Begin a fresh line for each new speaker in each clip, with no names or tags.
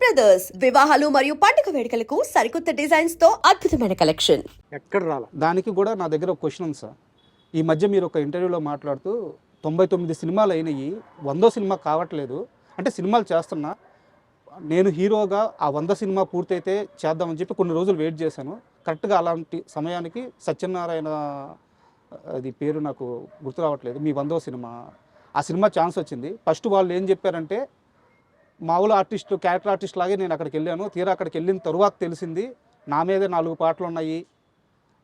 Brothers వివాహాలు మరియు పండుగ వేడుకలకు సరికొత్త డిజైన్స్తో అద్భుతమైన కలెక్షన్
ఎక్కడ రాల?
దానికి కూడా నా దగ్గర ఒక క్వశ్చన్ ఉంది సార్ ఈ మధ్య మీరు ఒక ఇంటర్వ్యూలో మాట్లాడుతూ తొంభై తొమ్మిది సినిమాలు అయినాయి వందో సినిమా కావట్లేదు. అంటే సినిమాలు చేస్తున్నా. నేను హీరోగా ఆ వంద సినిమా పూర్తయితే చేద్దామని చెప్పి కొన్ని రోజులు వెయిట్ చేశాను. కరెక్ట్గా అలాంటి సమయానికి సత్యనారాయణ అది పేరు నాకు గుర్తు రావట్లేదు మీ వందో సినిమా. ఆ సినిమా ఛాన్స్ వచ్చింది. ఫస్ట్ వాళ్ళు ఏం చెప్పారంటే మామూలు ఆర్టిస్ట్ క్యారెక్టర్ ఆర్టిస్ట్ లాగే నేను అక్కడికి వెళ్ళాను. తీరా అక్కడికి వెళ్ళిన తరువాత తెలిసింది నా మీదే నాలుగు పాటలు ఉన్నాయి.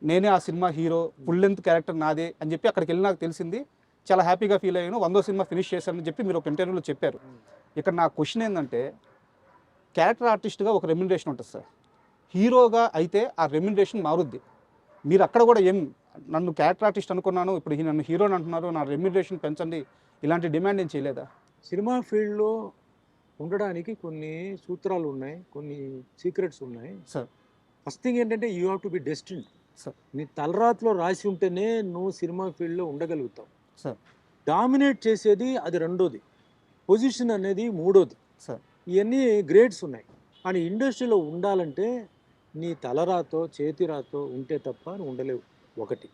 నేనే ఆ cinema hero full length character నాదే అని చెప్పి అక్కడికి వెళ్ళి నాకు తెలిసింది. చాలా హ్యాపీగా ఫీల్ అయ్యాను. వందో సినిమా ఫినిష్ చేశానని చెప్పి మీరు ఒక ఇంటర్వ్యూలో చెప్పారు. ఇక్కడ నా క్వశ్చన్ ఏంటంటే క్యారెక్టర్ ఆర్టిస్ట్గా ఒక రెమ్యునరేషన్ ఉంటుంది సార్. హీరోగా అయితే ఆ రెమ్యునరేషన్ మారుద్ది. మీరు అక్కడ కూడా ఏం నన్ను క్యారెక్టర్ ఆర్టిస్ట్ అనుకున్నాను ఇప్పుడు నన్ను హీరోని అంటున్నారు నా రెమ్యునరేషన్ పెంచండి ఇలాంటి డిమాండ్ ఏం చేయలేదా?
సినిమా ఫీల్డ్లో ఉండడానికి కొన్ని సూత్రాలు ఉన్నాయి కొన్ని సీక్రెట్స్ ఉన్నాయి.
సార్
ఫస్ట్ థింగ్ ఏంటంటే you have to be destined.
Sir
నీ తలరాతిలో రాసి ఉంటేనే నువ్వు సినిమా ఫీల్డ్లో ఉండగలుగుతావు.
సార్
డామినేట్ చేసేది అది రెండోది. పొజిషన్ అనేది మూడోది.
సార్
ఇవన్నీ గ్రేడ్స్ ఉన్నాయి. కానీ ఇండస్ట్రీలో ఉండాలంటే నీ తలరాతో చేతిరాతో ఉంటే తప్ప నువ్వు ఉండలేవు. ఒకటి.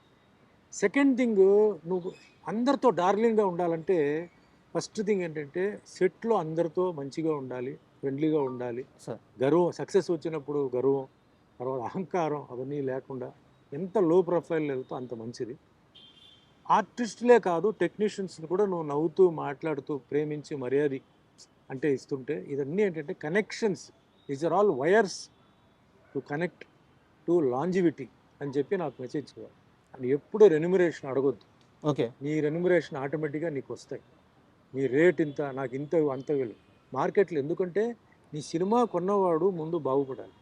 సెకండ్ థింగ్ నువ్వు అందరితో డార్లింగ్గా ఉండాలంటే ఫస్ట్ థింగ్ ఏంటంటే సెట్లో అందరితో మంచిగా ఉండాలి ఫ్రెండ్లీగా ఉండాలి. గర్వం సక్సెస్ వచ్చినప్పుడు గర్వం తర్వాత అహంకారం అవన్నీ లేకుండా ఎంత లో ప్రొఫైల్ వెళ్తే అంత మంచిది. ఆర్టిస్టులే కాదు టెక్నీషియన్స్ని కూడా నువ్వు నవ్వుతూ మాట్లాడుతూ ప్రేమించి మర్యాద అంటే ఇస్తుంటే ఇదన్నీ ఏంటంటే connections these are all wires to connect to longevity అని చెప్పి నాకు మెసేజ్ చేయాలి అని ఎప్పుడు రెన్యుమరేషన్ అడగొద్దు.
ఓకే.
నీ రెన్యుమరేషన్ ఆటోమేటిక్గా నీకు వస్తాయి. మీ రేట్ ఇంత నాకు ఇంత అంత వీళ్ళు మార్కెట్లో ఎందుకంటే నీ సినిమా కొన్నవాడు ముందు బాగుపడాలి.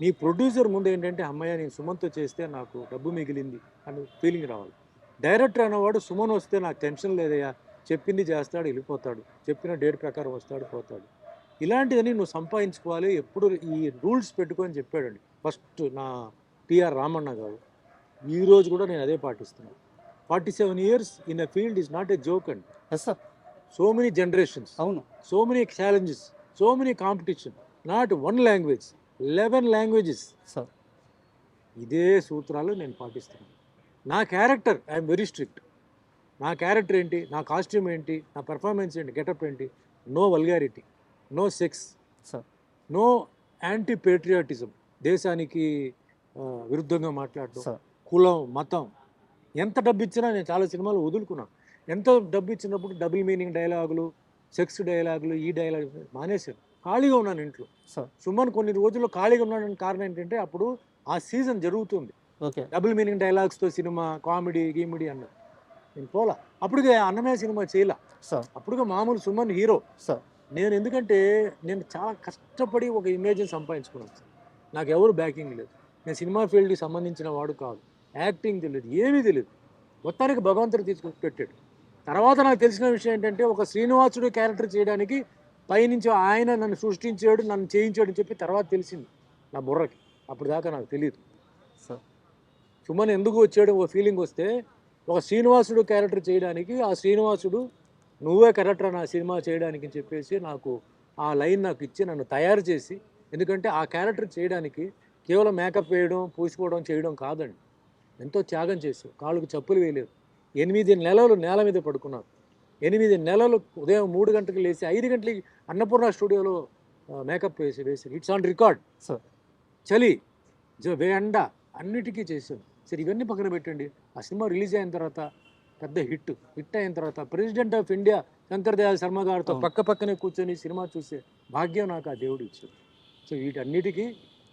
నీ ప్రొడ్యూసర్ ముందు ఏంటంటే అమ్మాయి నేను సుమన్తో చేస్తే నాకు డబ్బు మిగిలింది అని ఫీలింగ్ రావాలి. డైరెక్టర్ అన్నవాడు సుమన్ వస్తే నాకు టెన్షన్ లేదయ్యా చెప్పింది చేస్తాడు వెళ్ళిపోతాడు. చెప్పిన డేట్ ప్రకారం వస్తాడు పోతాడు. ఇలాంటిదని నువ్వు సంపాదించుకోవాలి. ఎప్పుడు ఈ రూల్స్ పెట్టుకొని చెప్పాడండి. ఫస్ట్ నా టిఆర్ రామన్న గారు. ఈరోజు కూడా నేను అదే పాటిస్తున్నాను forty seven years in a field is not a joke అండి.
Yes sir
so many generations
అవును.
So many challenges so many competition not one language eleven languages
sir
ఇదే సూత్రాలు నేను పాటిస్తున్నాను. నా క్యారెక్టర్ ఐఎమ్ వెరీ స్ట్రిక్ట్ నా character ఏంటి? నా కాస్ట్యూమ్ ఏంటి? నా పెర్ఫార్మెన్స్ ఏంటి? గెటప్ ఏంటి? No vulgarity no sex
sir
no anti patriotism దేశానికి విరుద్ధంగా మాట్లాడడం
సార్
కులం మతం. ఎంత డబ్బు ఇచ్చినా నేను చాలా సినిమాలు వదులుకున్నాను. ఎంత డబ్బు ఇచ్చినప్పుడు డబుల్ మీనింగ్ డైలాగులు సెక్స్ డైలాగులు ఈ డైలాగ్ మానేశాను ఖాళీగా ఉన్నాను ఇంట్లో. సుమన్ కొన్ని రోజుల్లో ఖాళీగా ఉన్నాడని కారణం ఏంటంటే అప్పుడు ఆ సీజన్ జరుగుతుంది.
ఓకే.
డబుల్ మీనింగ్ డైలాగ్స్తో సినిమా కామెడీ గీమిడీ అన్నది నేను పోలా. అప్పటికే అన్నమయ్య సినిమా చేయలా.
సార్.
అప్పుడుగా మామూలు సుమన్ హీరో.
సార్.
నేను ఎందుకంటే నేను చాలా కష్టపడి ఒక ఇమేజ్ని సంపాదించుకున్నాను సార్. నాకు ఎవరు బ్యాకింగ్ లేదు. నేను సినిమా ఫీల్డ్కి సంబంధించిన వాడు కాదు. యాక్టింగ్ తెలియదు ఏమీ తెలియదు. మొత్తానికి భగవంతుడు తీసుకొని పెట్టాడు. తర్వాత నాకు తెలిసిన విషయం ఏంటంటే ఒక శ్రీనివాసుడు క్యారెక్టర్ చేయడానికి పైనుంచి ఆయన నన్ను సృష్టించాడు నన్ను చేయించాడు అని చెప్పి తర్వాత తెలిసింది నా బుర్రకి. అప్పుడు దాకా నాకు తెలియదు సుమన్ ఎందుకు వచ్చాడు ఒక ఫీలింగ్ వస్తే ఒక శ్రీనివాసుడు క్యారెక్టర్ చేయడానికి ఆ శ్రీనివాసుడు నువ్వే కరెక్టర్ నా సినిమా చేయడానికి అని చెప్పేసి నాకు ఆ లైన్ నాకు ఇచ్చి నన్ను తయారు చేసి ఎందుకంటే ఆ క్యారెక్టర్ చేయడానికి కేవలం మేకప్ వేయడం పూసుకోవడం చేయడం కాదండి. ఎంతో త్యాగం చేశావు. కాళ్ళకు చెప్పులు వేయలేదు. ఎనిమిది నెలలు నేల మీద పడుకున్నారు ఎనిమిది నెలలు ఉదయం మూడు గంటలకు లేచి ఐదు గంటలకి అన్నపూర్ణ స్టూడియోలో మేకప్ వేసి వేసి ఇట్స్ ఆన్ రికార్డ్.
సార్.
చలి జో ఎండ అన్నిటికీ చేశాను సరే ఇవన్నీ పక్కన పెట్టండి. ఆ సినిమా రిలీజ్ అయిన తర్వాత పెద్ద హిట్ హిట్ అయిన తర్వాత president of India Shankar Dayal Sharma గారితో. పక్క పక్కనే కూర్చొని సినిమా చూసే భాగ్యం నాకు ఆ దేవుడు ఇచ్చాడు. సో వీటన్నిటికీ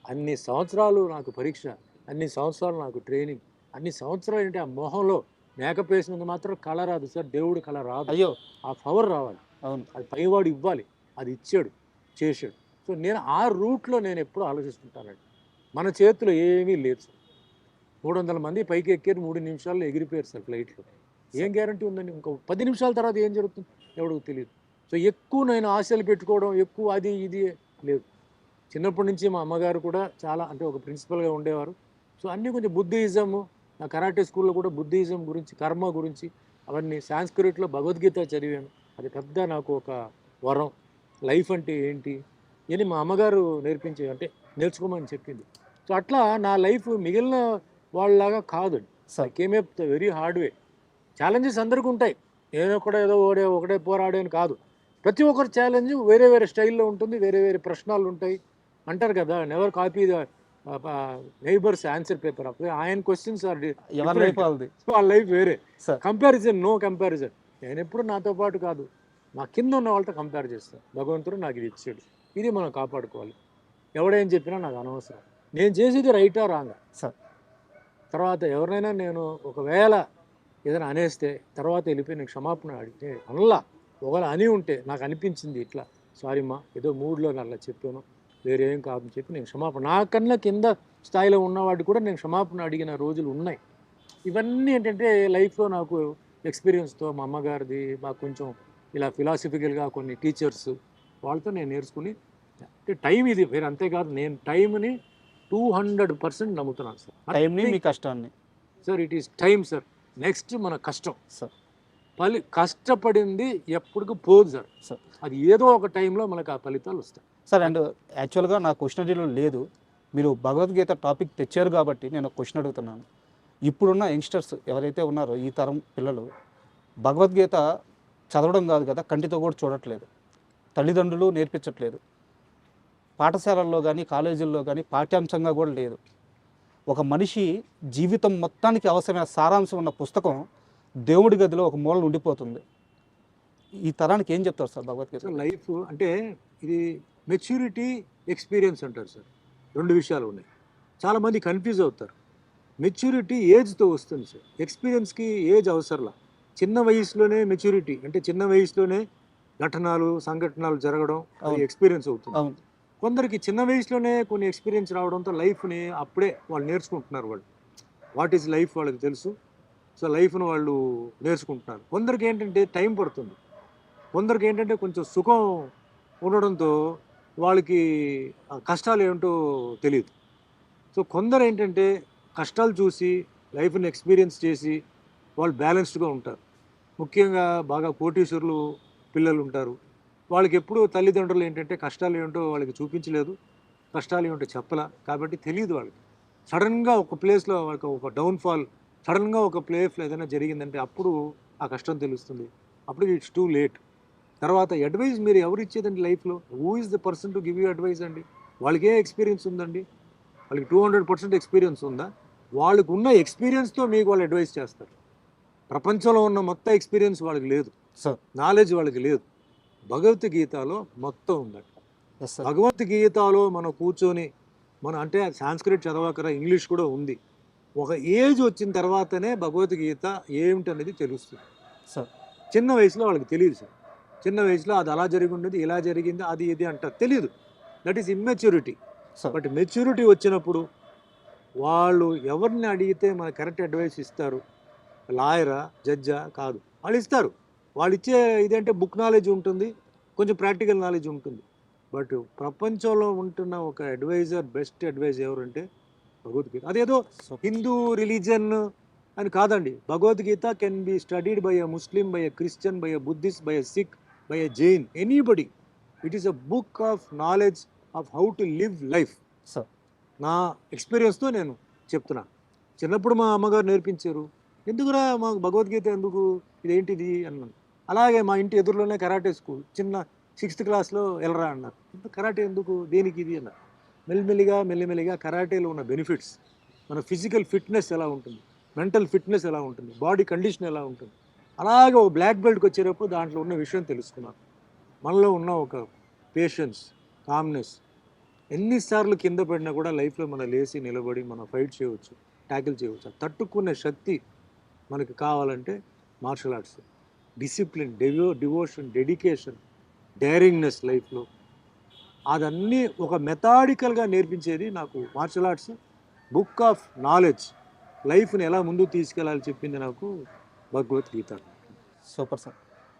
అన్ని సంవత్సరాలు నాకు పరీక్ష అన్ని సంవత్సరాలు నాకు ట్రైనింగ్ అన్ని సంవత్సరాలు ఏంటి ఆ మొహంలో మేకప్ వేసినందుకు మాత్రం కళ రాదు సార్ దేవుడు కళ రాదు.
అయ్యో.
ఆ పవర్ రావాలి.
అవును.
అది పైవాడు ఇవ్వాలి అది ఇచ్చాడు చేశాడు. సో నేను ఆ రూట్లో నేను ఎప్పుడూ ఆలోచిస్తుంటానండి. మన చేతిలో ఏమీ లేదు సార్. మూడు వందల మంది పైకి ఎక్కారు మూడు నిమిషాల్లో ఎగిరిపోయారు సార్ ఫ్లైట్లో. ఏం గ్యారంటీ ఉందండి? ఇంకో పది నిమిషాల తర్వాత ఏం జరుగుతుంది? ఎవడికి తెలియదు సో ఎక్కువ నేను ఆశలు పెట్టుకోవడం ఎక్కువ అది ఇది లేదు. చిన్నప్పటి నుంచి మా అమ్మగారు కూడా చాలా అంటే ఒక ప్రిన్సిపల్గా ఉండేవారు. సో అన్నీ కొంచెం బుద్ధిజము నా కరాటే స్కూల్లో కూడా బుద్ధిజం గురించి కర్మ గురించి అవన్నీ సాంస్క్రిట్లో భగవద్గీత చదివాను. అది పెద్ద నాకు ఒక వరం. లైఫ్ అంటే ఏంటి ఇది మా అమ్మగారు నేర్పించే అంటే నేర్చుకోమని చెప్పింది. సో అట్లా నా లైఫ్ మిగిలిన వాళ్ళలాగా కాదు.
Sir.
Came very hard way challenges అందరికీ ఉంటాయి. నేను ఒకటే ఏదో ఒకటే ఒకటే పోరాడే అని కాదు. ప్రతి ఒక్కరి ఛాలెంజ్ వేరే వేరే స్టైల్లో ఉంటుంది వేరే వేరే ప్రశ్నలు ఉంటాయి. అంటారు కదా never copy the neighbours answer paper అప్పుడు ఆయన క్వశ్చన్స్ ఆర్
ఎవరి లైఫ్ వాళ్ళది?
వాళ్ళ లైఫ్ వేరే.
సార్
కంపారిజన్ నో కంపారిజన్ నేను ఎప్పుడు నాతో పాటు కాదు. నా కింద ఉన్న వాళ్ళతో కంపేర్ చేస్తాను భగవంతుడు నాకు ఇది ఇచ్చాడు. ఇది మనం కాపాడుకోవాలి. ఎవడేం చెప్పినా నాకు అనవసరం. నేను చేసేది రైటా రాంగా
సార్
తర్వాత ఎవరినైనా నేను ఒకవేళ ఏదైనా అనేస్తే తర్వాత వెళ్ళిపోయి నేను క్షమాపణ అడిగితే అనలా ఒకవేళ అని ఉంటే నాకు అనిపించింది ఇట్లా. సారీ మా ఏదో మూడ్లో అలా చెప్పాను. వేరే కాదని చెప్పి నేను క్షమాపణ నాకన్నా కింద స్థాయిలో ఉన్నవాడు కూడా నేను క్షమాపణ అడిగిన రోజులు ఉన్నాయి. ఇవన్నీ ఏంటంటే లైఫ్లో నాకు ఎక్స్పీరియన్స్తో మా అమ్మగారిది మాకు కొంచెం ఇలా ఫిలాసఫికల్గా కొన్ని టీచర్స్ వాళ్ళతో నేను నేర్చుకుని అంటే టైం ఇది వేరే అంతేకాదు నేను టైంని టూ హండ్రెడ్ పర్సెంట్ నమ్ముతున్నాను సార్.
టైంని మీ కష్టాన్ని.
Sir it is time sir. Next మన కష్టం.
సార్.
ఫలి కష్టపడింది ఎప్పటికి పోదు సార్.
సార్.
అది ఏదో ఒక టైంలో మనకు ఆ ఫలితాలు వస్తాయి.
సార్ అండ్ యాక్చువల్గా నా క్వశ్చనరీలో లేదు. మీరు భగవద్గీత టాపిక్ తెచ్చారు కాబట్టి నేను క్వశ్చన్ అడుగుతున్నాను. ఇప్పుడున్న యంగ్స్టర్స్ ఎవరైతే ఉన్నారో ఈ తరం పిల్లలు భగవద్గీత చదవడం కాదు కదా కంటితో కూడా చూడట్లేదు. తల్లిదండ్రులు నేర్పించట్లేదు. పాఠశాలల్లో కానీ కాలేజీల్లో కానీ పాఠ్యాంశంగా కూడా లేదు. ఒక మనిషి జీవితం మొత్తానికి అవసరమైన సారాంశం ఉన్న పుస్తకం దేవుడి గదిలో ఒక మూలన ఉండిపోతుంది. ఈ తరానికి ఏం చెప్తారు సార్ భగవద్గీత?
లైఫ్ అంటే ఇది మెచ్యూరిటీ ఎక్స్పీరియన్స్ అంటారు సార్. రెండు విషయాలు ఉన్నాయి. చాలామంది కన్ఫ్యూజ్ అవుతారు. మెచ్యూరిటీ ఏజ్తో వస్తుంది సార్. ఎక్స్పీరియన్స్కి ఏజ్ అవసరంలా. చిన్న వయసులోనే మెచ్యూరిటీ అంటే చిన్న వయసులోనే ఘటనలు సంఘటనలు జరగడం అది. ఎక్స్పీరియన్స్ అవుతుంది. కొందరికి చిన్న వయసులోనే కొన్ని ఎక్స్పీరియన్స్ రావడంతో లైఫ్ని అప్పుడే వాళ్ళు నేర్చుకుంటున్నారు వాళ్ళు. వాట్ ఈజ్ లైఫ్ వాళ్ళకి తెలుసు. సో లైఫ్ను వాళ్ళు నేర్చుకుంటున్నారు. కొందరికి ఏంటంటే టైం పడుతుంది. కొందరికి ఏంటంటే కొంచెం సుఖం ఉండడంతో వాళ్ళకి ఆ కష్టాలు ఏమిటో తెలియదు సో కొందరు ఏంటంటే కష్టాలు చూసి లైఫ్ని ఎక్స్పీరియన్స్ చేసి వాళ్ళు బ్యాలెన్స్డ్గా ఉంటారు. ముఖ్యంగా బాగా కోటీశ్వరులు పిల్లలు ఉంటారు. వాళ్ళకి ఎప్పుడు తల్లిదండ్రులు ఏంటంటే కష్టాలు ఏంటో వాళ్ళకి చూపించలేదు. కష్టాలు ఏమిటో చెప్పలా. కాబట్టి తెలియదు వాళ్ళకి. సడన్గా ఒక ప్లేస్లో వాళ్ళకి ఒక డౌన్ఫాల్ సడన్గా ఒక ప్లేస్లో ఏదైనా జరిగిందంటే అప్పుడు ఆ కష్టం తెలుస్తుంది. అప్పుడు ఇట్స్ టూ లేట్. తర్వాత అడ్వైస్ మీరు ఎవరు ఇచ్చేదండి లైఫ్లో who is the person to give you advice అండి? వాళ్ళకి ఏ ఎక్స్పీరియన్స్ ఉందండి? వాళ్ళకి టూ హండ్రెడ్ పర్సెంట్ ఎక్స్పీరియన్స్ ఉందా? వాళ్ళకు ఉన్న ఎక్స్పీరియన్స్తో మీకు వాళ్ళు అడ్వైస్ చేస్తారు. ప్రపంచంలో ఉన్న మొత్తం ఎక్స్పీరియన్స్ వాళ్ళకి లేదు.
సార్
నాలెడ్జ్ వాళ్ళకి లేదు. భగవద్గీతలో మొత్తం
సార్
భగవద్గీతలో మనం కూర్చొని మనం అంటే సాంస్క్రిట్ చదవకరా ఇంగ్లీష్ కూడా ఉంది. ఒక ఏజ్ వచ్చిన తర్వాతనే భగవద్గీత ఏమిటనేది తెలుస్తుంది.
సార్
చిన్న వయసులో వాళ్ళకి తెలియదు సార్ చిన్న వయసులో అది అలా జరిగి ఉండేది ఇలా జరిగింది అది ఇది అంటారు. తెలియదు that is immaturity but maturity వచ్చినప్పుడు వాళ్ళు ఎవరిని అడిగితే మన కరెక్ట్ అడ్వైస్ ఇస్తారు? లాయరా జడ్జా కాదు. వాళ్ళు ఇస్తారు. వాళ్ళు ఇచ్చే ఇదంటే? బుక్ నాలెడ్జ్ ఉంటుంది. కొంచెం ప్రాక్టికల్ నాలెడ్జ్ ఉంటుంది. బట్ ప్రపంచంలో ఉంటున్న ఒక అడ్వైజర్ బెస్ట్ అడ్వైజ్ ఎవరంటే భగవద్గీత. అదేదో హిందూ రిలీజన్ అని కాదండి. Bhagavad Gita can be studied by a Muslim by a Christian by a Buddhist by a Sikh by a Jain anybody it is a book of knowledge of how to live life
sir
నా ఎక్స్పీరియన్స్తో నేను చెప్తున్నా. చిన్నప్పుడు మా అమ్మగారు నేర్పించారు. ఎందుకురా మాకు భగవద్గీత ఎందుకు? ఇదేంటిది అన్నాను. అలాగే మా ఇంటి ఎదురులోనే కరాటే స్కూల్. చిన్న సిక్స్త్ క్లాస్లో వెళ్ళరా అన్నారు. "ఇంత కరాటే ఎందుకు? దేనికి ఇది? అన్నారు. మెల్లిమెల్లిగా మెల్లిమెల్లిగా కరాటేలో ఉన్న బెనిఫిట్స్ మన ఫిజికల్ ఫిట్నెస్ ఎలా ఉంటుంది? మెంటల్ ఫిట్నెస్ ఎలా ఉంటుంది? బాడీ కండిషన్ ఎలా ఉంటుంది? అలాగే ఒక బ్లాక్ బెల్ట్కి వచ్చేటప్పుడు దాంట్లో ఉన్న విషయం తెలుసుకున్నాను. మనలో ఉన్న ఒక పేషెన్స్ కామ్నెస్ ఎన్నిసార్లు కింద పడినా కూడా లైఫ్లో మనం లేచి నిలబడి మనం ఫైట్ చేయవచ్చు ట్యాకిల్ చేయవచ్చు. తట్టుకునే శక్తి మనకి కావాలంటే మార్షల్ ఆర్ట్స్ డిసిప్లిన్ డెవో డివోషన్ డెడికేషన్ డైరింగ్నెస్ లైఫ్లో. అదన్నీ ఒక మెథాడికల్గా నేర్పించేది నాకు martial arts book of knowledge లైఫ్ని ఎలా ముందుకు తీసుకెళ్ళాలి చెప్పింది నాకు భగవద్గీత
సూపర్ సార్